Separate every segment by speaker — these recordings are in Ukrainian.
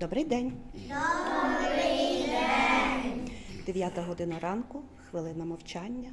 Speaker 1: Добрий день. Добрий день. Дев'ята година ранку, хвилина мовчання.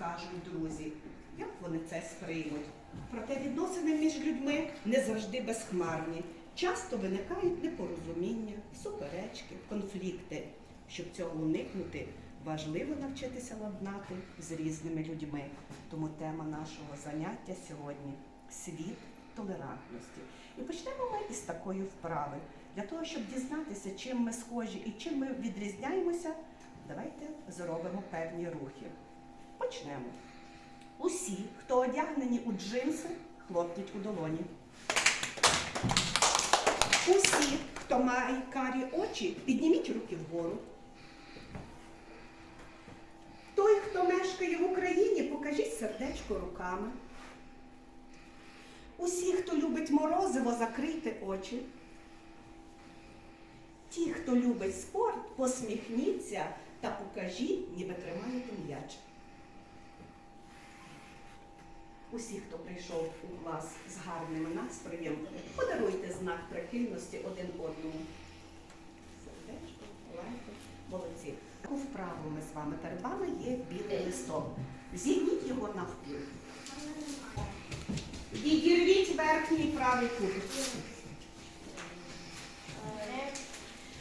Speaker 1: Скажуть друзі, як вони це сприймуть. Проте відносини між людьми не завжди безхмарні. Часто виникають непорозуміння, суперечки, конфлікти. Щоб цього уникнути, важливо навчитися ладнати з різними людьми. Тому тема нашого заняття сьогодні світ толерантності. І почнемо ми із такої вправи. Для того, щоб дізнатися, чим ми схожі і чим ми відрізняємося, давайте зробимо певні рухи. Почнемо. Усі, хто одягнені у джинси, хлопнуть у долоні. Усі, хто має карі очі, підніміть руки вгору. Той, хто мешкає в Україні, покажіть сердечко руками. Усі, хто любить морозиво, закрийте очі. Ті, хто любить спорт, посміхніться та покажіть, ніби тримаєте м'яч. Усі, хто прийшов у клас з гарним настроєм, подаруйте знак прихильності один одному. Сердечко, лайки, молодці. Таку вправу ми з вами. Перед вами є білий листок. Зігніть його навпіл. Відірвіть верхній правий кутик.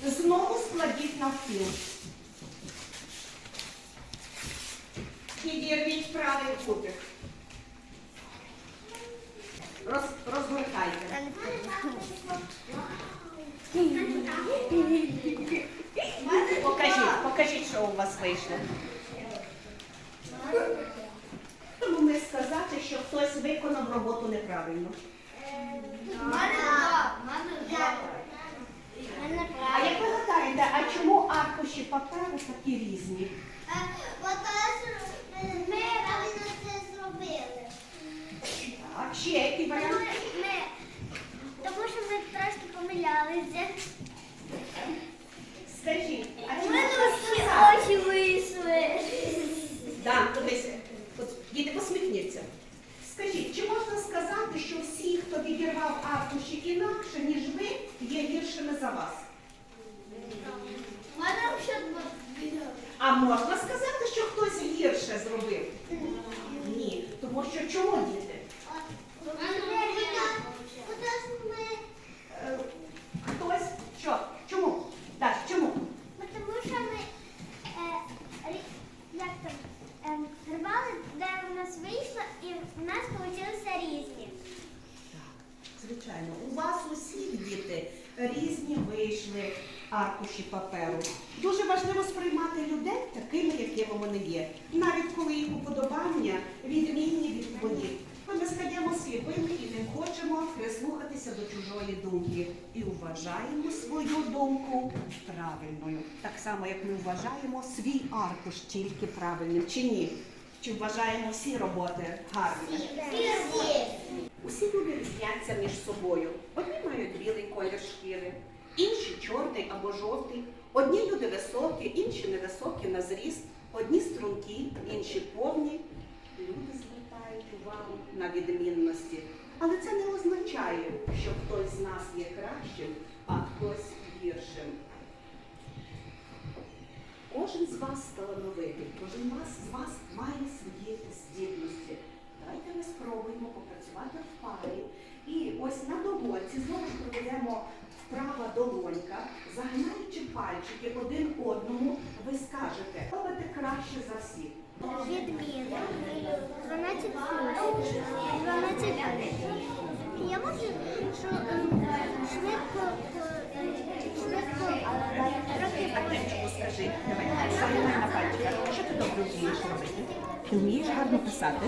Speaker 1: Знову складіть навпіл. Підірвіть правий кутик. Розгортайте. Покажіть, покажіть, що у вас вийшло. Тому не сказати, що хтось виконав роботу неправильно. А як ви гадаєте, а чому аркуші паперу такі різні?
Speaker 2: Ми правильно це зробили.
Speaker 1: А ще який
Speaker 2: Тому,
Speaker 1: варіант?
Speaker 2: ми, тому що ми трошки помилялися.
Speaker 1: Скажіть, а
Speaker 2: У
Speaker 1: чому
Speaker 2: мене
Speaker 1: так
Speaker 2: всі
Speaker 1: сказати?
Speaker 2: очі вийшли.
Speaker 1: Да, дивись, от діти посміхніться. Скажіть, чи можна сказати, що всі, хто відірвав аркуші інакше, ніж ви, є гіршими за вас?
Speaker 2: У мене ще два.
Speaker 1: А можна сказати, що хтось гірше зробив? Ні. Тому що чому діти? Е, Хтось що? Чому? Так, чому?
Speaker 2: Тому що ми е, рі- як там, ем, рвали, де в нас вийшло, і в нас вийшли різні.
Speaker 1: Так, звичайно, у вас усіх діти різні вийшли аркуші паперу. Дуже важливо сприймати людей такими, якими вони є, навіть коли їх уподобання відмінні від твоїх. Ми стаємо сліпими і не хочемо прислухатися до чужої думки і вважаємо свою думку правильною. Так само, як ми вважаємо свій аркуш тільки правильним, чи ні? Чи вважаємо всі роботи гарними? Усі люди різняться між собою. Одні мають білий колір шкіри, інші чорний або жовтий. Одні люди високі, інші невисокі на зріст, одні стрункі, інші повні. Люди звертають увагу на відмінності. Але це не означає, що хтось з нас є кращим, а хтось гіршим. Кожен з вас талановитий, кожен з вас має свої здібності.
Speaker 2: Давайте
Speaker 1: ми спробуємо попрацювати в парі. І ось на долонці знову ж проведемо вправа долонька, загинаючи пальчики один одному, ви скажете, робите краще за всіх.
Speaker 2: Відміна. Я можу, е, швидко, е, швидко, трохи
Speaker 1: давай, саме на пальчиках. Що ти добре вмієш робити? Ти вмієш гарно писати?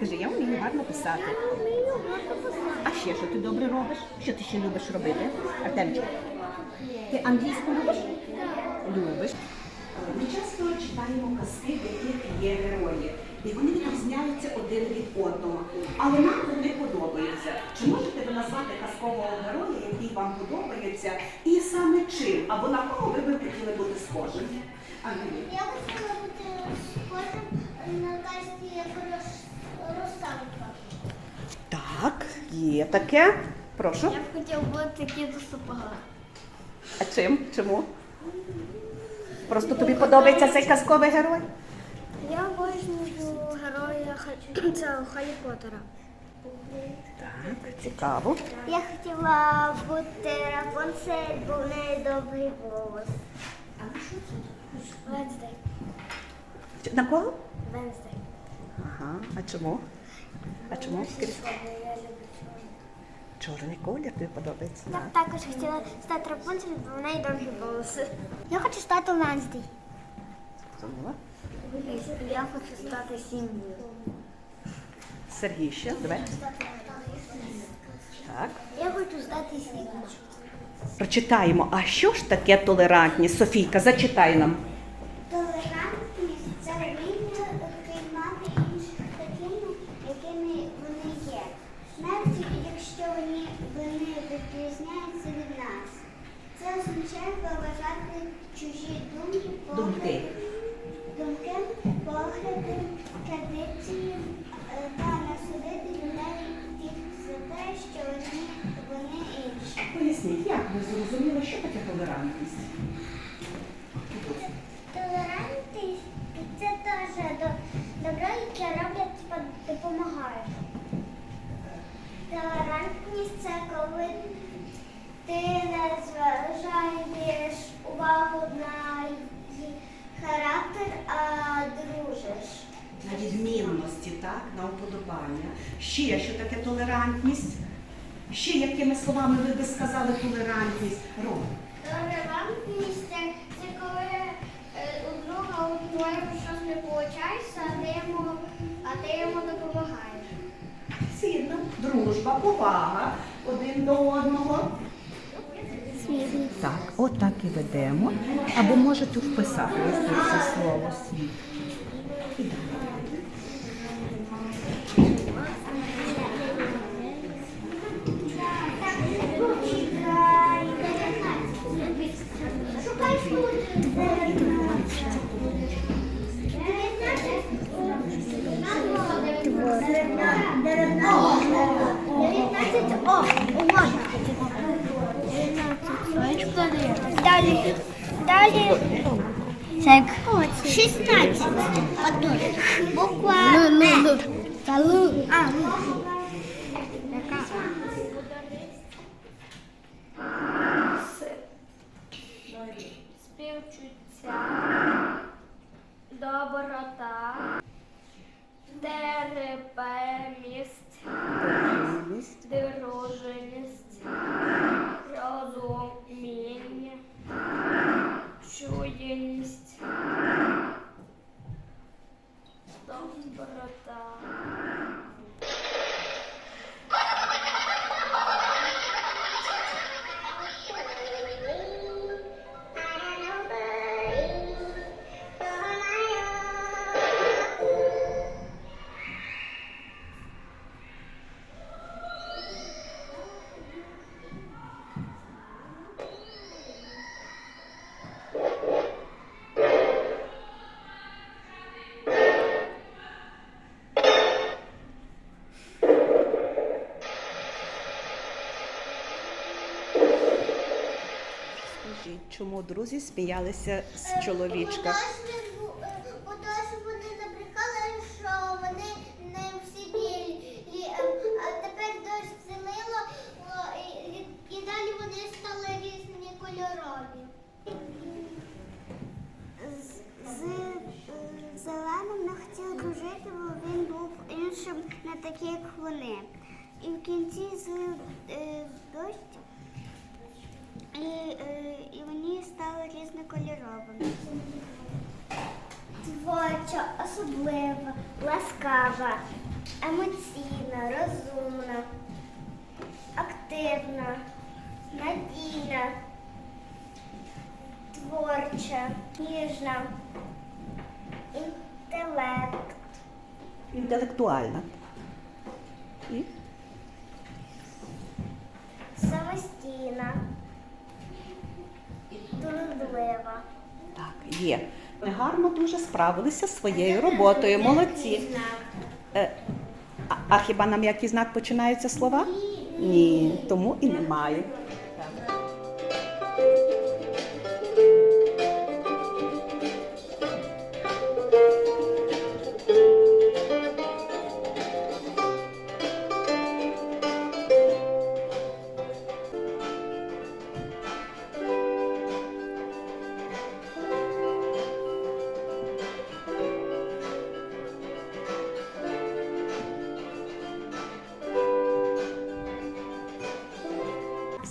Speaker 1: Кажи, я вмію гарно писати.
Speaker 2: вмію гарно писати.
Speaker 1: А ще що ти добре робиш? Що ти ще любиш робити? Артемчик, ти англійську любиш? Любиш. Ми часто читаємо казки, в яких є герої. І вони відрізняються один від одного. Але нам вони подобаються. Чи можете ви назвати казкового героя, який вам подобається, і саме чим? Або на кого ви би хотіли бути схожим? Андрій.
Speaker 2: Я хотіла бути схожим на касті як русалка.
Speaker 1: Так, є таке. Прошу.
Speaker 2: Я б хотів бути кіду сапога.
Speaker 1: А чим? Чому? Просто тобі подобається цей казковий герой?
Speaker 2: Я обожнюю героя Ха- цього Харі Поттера.
Speaker 1: Так, цікаво.
Speaker 2: Я хотіла бути Рапунцель, бо в неї довгий волос. Венздей.
Speaker 1: На кого?
Speaker 2: Венздей.
Speaker 1: Ага, а чому? А чому? Скажи.
Speaker 2: Я
Speaker 1: Чорний колір тобі подобається?
Speaker 2: Я б також хотіла стати Рапунцель, бо в неї довгі волоси. Я хочу стати Венздей.
Speaker 1: Зрозуміла?
Speaker 2: Я хочу стати Сімбою.
Speaker 1: Сергій ще, давай. Так.
Speaker 2: Я хочу стати Сімбою.
Speaker 1: Прочитаємо, а що ж таке толерантність? Софійка, зачитай нам.
Speaker 2: Толерантність це вміння приймати інших такими, якими вони є. Навіть якщо вони, вони відрізняються від нас. Це означає поважати чужі думки, погляди, думки, погляди, традиції е, та не судити людей за те, що вони, вони інші.
Speaker 1: Поясніть, як ви зрозуміли, що таке толерантність?
Speaker 2: Толерантність це теж добро, яке роблять, допомагають. Толерантність це коли ти не зважаєш увагу на її характер, а дружиш.
Speaker 1: На відмінності, так, на уподобання. Ще що таке толерантність? Ще якими словами ви би сказали толерантність? Ром.
Speaker 2: Толерантність це, коли е, у друга у твоєму щось не виходить, а ти йому допомагаєш.
Speaker 1: Згідно. Дружба, повага один до одного. Так, отак і ведемо. Або можете вписати це слово світ. Чому друзі сміялися з чоловічка?
Speaker 2: Бо досі вони набрехали, що вони не всі білі, ем, а тепер дощ зелило, і, далі вони стали різні кольорові. З, з е, зеленим не хотів дружити, бо він був щоб не такі, як вони. І в кінці е, дощ, і, е, і вони стали різнокольоровими. Творча, особлива, ласкава, емоційна, розумна, активна, надійна, творча, ніжна, інтелект,
Speaker 1: Інтелектуальна. І
Speaker 2: самостійна,
Speaker 1: так, є. Ми гарно дуже справилися зі своєю роботою. Молодці. Е, а хіба на м'який знак починаються слова? Ні, тому і немає.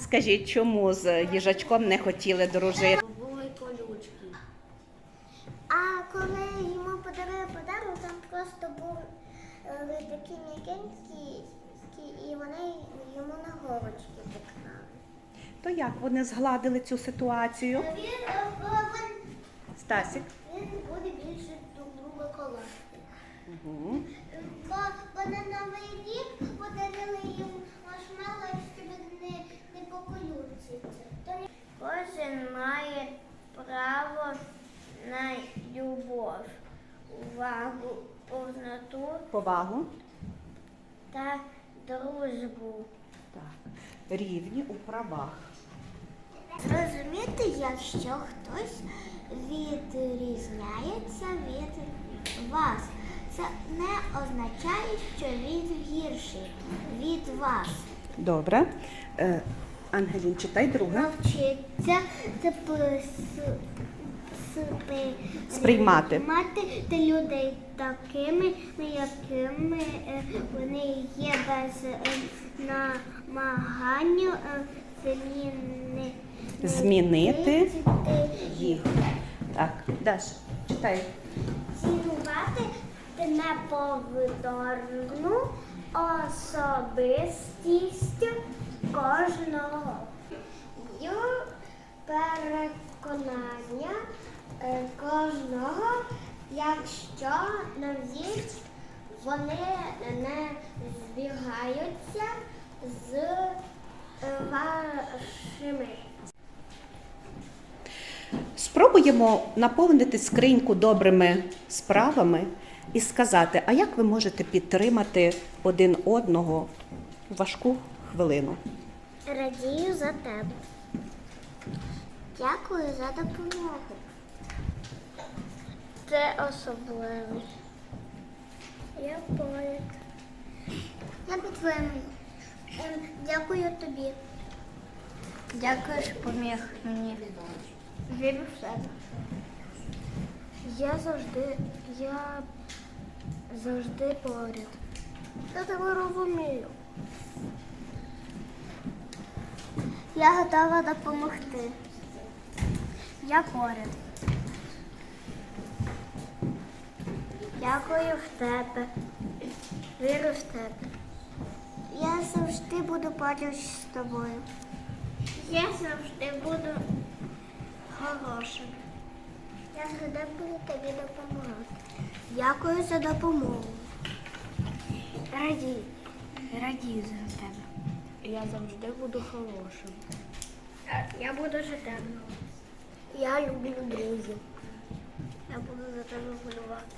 Speaker 1: Скажіть, чому з їжачком не хотіли дружити?
Speaker 3: Були колючки.
Speaker 2: А коли йому подарили подарунок, там просто був е, такі м'якенькі, і вони йому на голочки поклали.
Speaker 1: То як вони згладили цю ситуацію?
Speaker 2: Він, е,
Speaker 1: Стасік?
Speaker 2: він буде більше друг друга колоти.
Speaker 1: Угу.
Speaker 2: Бо, бо на новий рік подарили їм маршмеллоу, щоб не, не поколються. Кожен має право на любов, увагу, повноту
Speaker 1: Повагу.
Speaker 2: та дружбу.
Speaker 1: Так. Рівні у правах.
Speaker 2: Зрозуміти, якщо хтось відрізняється від вас. Це не означає, що він гірший від вас.
Speaker 1: Добре. Е, Ангелін, читай друге.
Speaker 2: Навчиться спи-
Speaker 1: Сприймати.
Speaker 2: та людей такими, якими е, вони є без е, намагання е, зміни-
Speaker 1: Змінити Їх. Так, Даш, читай.
Speaker 2: цінувати неповторну особистість кожного. Переконання кожного, якщо на навіть вони не збігаються з е, вашими.
Speaker 1: Спробуємо наповнити скриньку добрими справами і сказати, а як ви можете підтримати один одного у важку хвилину?
Speaker 2: Радію за тебе. Дякую за допомогу. Це особливо. Я поряд. Я підтримую. Дякую тобі.
Speaker 3: Дякую, що поміг мені.
Speaker 2: Вірю в себе.
Speaker 3: Я завжди, я завжди поряд.
Speaker 2: Я тебе розумію. Я готова допомогти.
Speaker 3: Я поряд.
Speaker 2: Дякую в тебе. Вірю в тебе. Я завжди буду поруч з тобою. Я завжди буду хорошим. Я завжди буду тобі допомагати. Дякую за допомогу.
Speaker 3: Радій. Радію за тебе. Я завжди буду хорошим.
Speaker 2: Я буду за. Я люблю друзів. Я буду за тебе вболівати.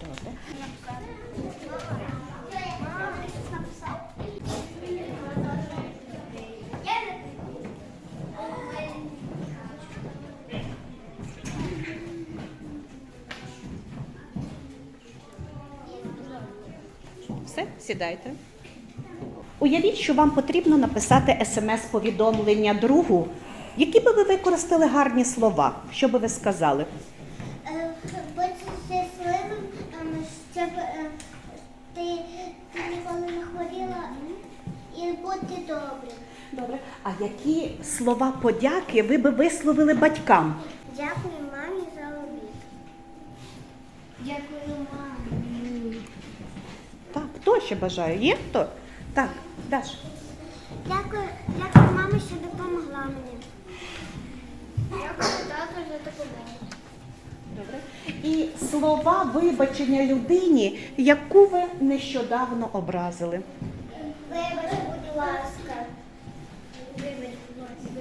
Speaker 1: Добре. Все, сідайте. Уявіть, що вам потрібно написати смс-повідомлення другу. Які би ви використали гарні слова? Що би ви сказали?
Speaker 2: щоб е, ти, ти ніколи не хворіла і бути добрим.
Speaker 1: Добре. А які слова подяки ви би висловили батькам?
Speaker 2: Дякую мамі за обід. Дякую мамі.
Speaker 1: Так, хто ще бажає? Є хто? Так, Даш.
Speaker 2: Дякую, дякую мамі, що допомогла мені. Дякую тату за допомогу.
Speaker 1: Добре. І слова вибачення людині, яку ви нещодавно образили.
Speaker 2: Вибач, будь ласка. Вибач, будь ласка.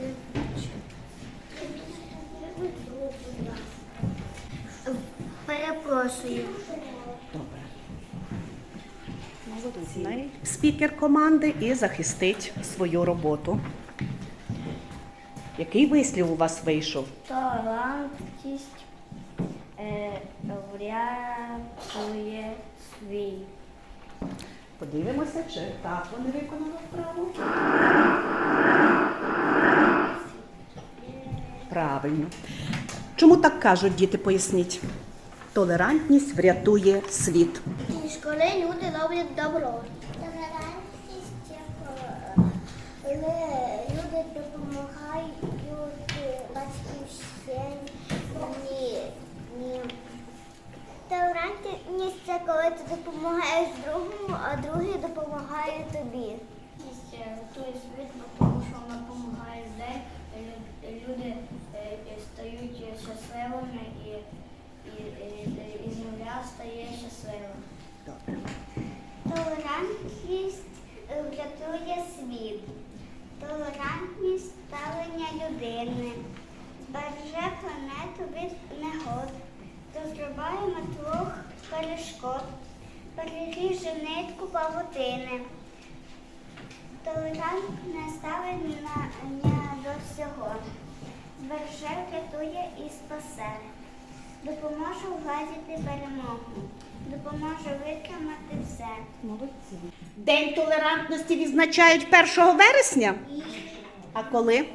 Speaker 2: Перепрошую.
Speaker 1: Добре. Молодці. Спікер команди і захистить свою роботу. Який вислів у вас вийшов?
Speaker 3: Талантність врятує свій.
Speaker 1: Подивимося, чи так вони виконали вправу. Правильно. Чому так кажуть діти, поясніть? Толерантність врятує світ.
Speaker 2: І школи люди роблять добро. Толерантність, коли люди допомагають батьківщині. Ні. Толерантність це коли ти допомагаєш другому, а другий допомагає тобі.
Speaker 3: Рятує світ, тому що вона допомагає людей, люди е, стають щасливими і, і, і, і земля стає.
Speaker 1: Добре.
Speaker 2: Толерантність е, врятує світ. Толерантність ставлення людини. Збереже планету від негод. Розриває метлох перешкод. Переріже нитку павутини. Толерантне ставлення до всього. Збереже, врятує і спасе. Допоможе вгадити перемогу. Допоможе витримати все.
Speaker 1: Молодці. День толерантності відзначають 1 вересня. А коли?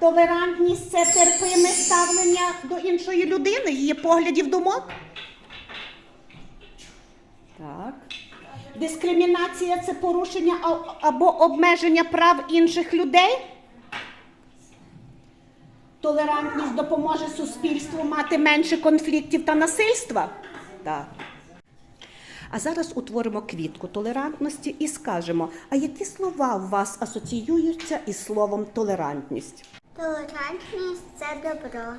Speaker 1: Толерантність це терпиме ставлення до іншої людини, її поглядів думок. Так. Дискримінація це порушення або обмеження прав інших людей. Толерантність допоможе суспільству мати менше конфліктів та насильства. Так. А зараз утворимо квітку толерантності і скажемо, а які слова у вас асоціюються із словом толерантність?
Speaker 2: Толерантність це добро.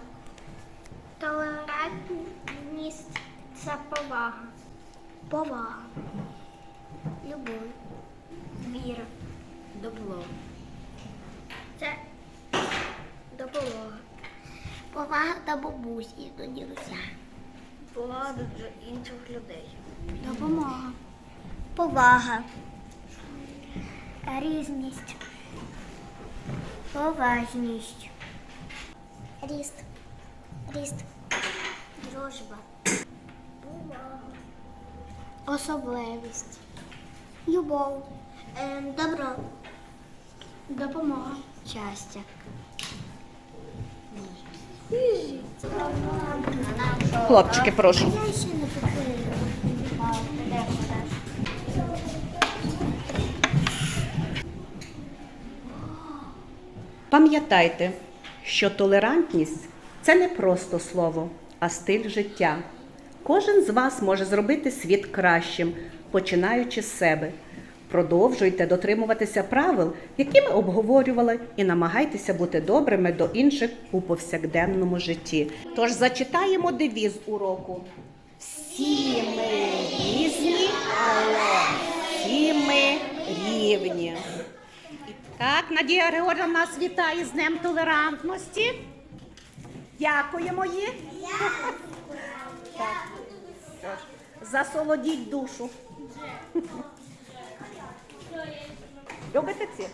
Speaker 2: Толерантність це повага. Повага. Любов. Віра.
Speaker 3: Добро.
Speaker 2: Це допомога. Повага до бабусі до дідуся.
Speaker 3: Повага до інших людей.
Speaker 2: Допомога. Повага. Різність. Поважність. Ріст. Ріст. Дружба. Повага. Особливість. Любов. Ем, добро. Допомога.
Speaker 3: Щастя.
Speaker 1: Хлопчики, прошу.
Speaker 2: Я ще не покрила.
Speaker 1: Пам'ятайте, що толерантність це не просто слово, а стиль життя. Кожен з вас може зробити світ кращим, починаючи з себе. Продовжуйте дотримуватися правил, які ми обговорювали, і намагайтеся бути добрими до інших у повсякденному житті. Тож зачитаємо девіз уроку. Всі ми різні, але всі ми рівні. Так, Надія Григорівна нас вітає з Днем толерантності. Дякуємо їй. Засолодіть душу. Любите ці?